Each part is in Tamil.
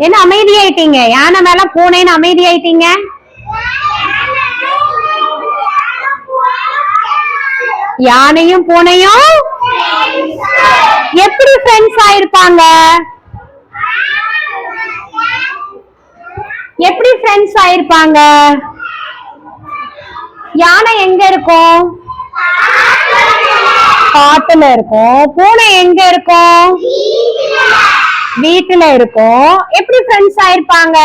என்ன அமைதியாயிட்டீங்க? யானை மேல பூனைன்னு அமைதியாயிட்டீங்க? யானையும் பூனையும்? எப்படி ஃப்ரெண்ட்ஸ் ஆயிருப்பாங்க? எப்படி ஃப்ரெண்ட்ஸ் ஆயிருப்பாங்க? யானை எங்க இருக்கும்? காட்டுல இருக்கும். பூனை எங்க இருக்கும்? வீட்டுல இருக்கும். எப்படி ஃப்ரெண்ட்ஸ் ஆயிருப்பாங்க?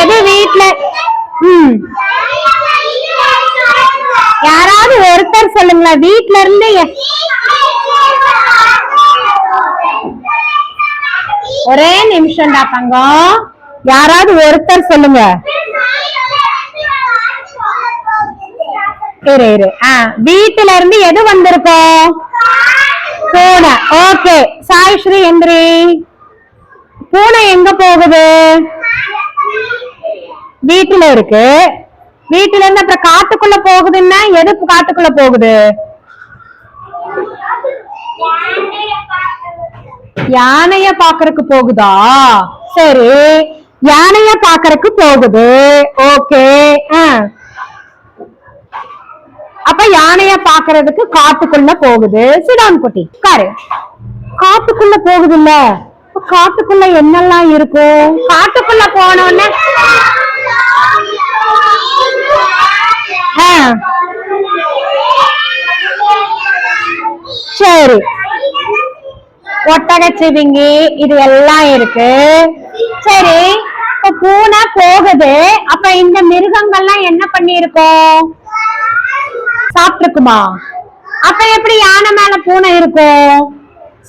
எது வீட்ல ம். யாராவது ஒருத்தர் சொல்லுங்களேன் வீட்ல இருந்து ஒரே ஒரே நிமிஷம்டா தங்கம். யாராவது ஒருத்தர் சொல்லுங்க. இரு இரு. ஆஹ் வீட்டுல இருந்து எது வந்திருக்கோம்? பூனை. ஓகே. சாய் ஸ்ரீ எந்திரி. பூனை எங்க போகுது? வீட்டுல இருக்கு. வீட்டுல இருந்து அப்புறம் காட்டுக்குள்ள போகுதுன்னா எது காட்டுக்குள்ள போகுது? யானைய பாக்குறதுக்கு போகுதா? சரி. யானைய பாக்குறதுக்கு போகுது. ஓகே. அப்ப யானைய பாக்குறதுக்கு காட்டுக்குள்ள போகுது. சிடான் குட்டி காரு காட்டுக்குள்ள போகுது இல்ல காட்டுக்குள்ள என்னெல்லாம் இருக்கும் காட்டுக்குள்ள போனோன்னு ஆ, சரி. ஒட்டகச்சிவிங்கி இது எல்லாம் இருக்கு. சரி. இப்ப பூனை போகுது. அப்ப இந்த மிருகங்கள்லாம் என்ன பண்ணிருக்கோம் சாப்பிட்டுருக்குமா? அப்ப எப்படி யானை மேல பூனை இருக்கும்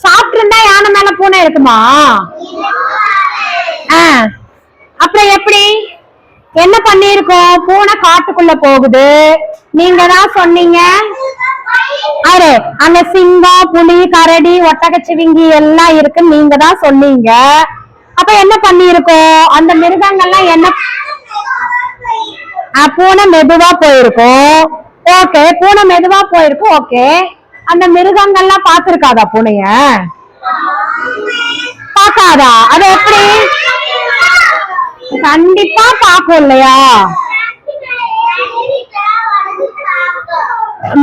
சாப்பிட்டுருந்தா யானை மேல பூனை இருக்குமா? ஆ. அப்புறம் எப்படி? என்ன பண்ணிருக்கோம் பூனை காட்டுக்குள்ள போகுது. நீங்க தான் சொன்னீங்க. அரு அங்க சிங்கம் புலி கரடி ஒட்டகச்சிவிங்கி எல்லாம் இருக்குன்னு நீங்க தான் சொன்னீங்க. அப்ப என்ன பண்ணிருக்கோம் அந்த மிருகங்கள்லாம் என்ன ஆ, பூனை மெதுவா போயிருக்கும். ஓகே பூனை மெதுவா போயிருக்கும் ஓகே அந்த மிருகங்கள்லாம் பாத்துருக்காதா பூனைய? பாக்காதா அது எப்படி? கண்டிப்பா பாக்கும் இல்லையா?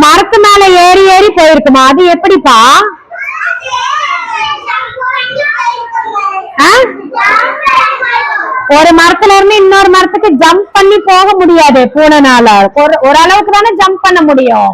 மரத்து மேல ஏறி ஏறி போயிருக்குமா? அது எப்படிப்பா? ஆ? ஒரு மரத்துல இருந்து இன்னொரு மரத்துக்கு ஜம்ப் பண்ணி போக முடியாது பூனைனால ஒரு ஓரளவுக்கு தானே ஜம்ப் பண்ண முடியும்.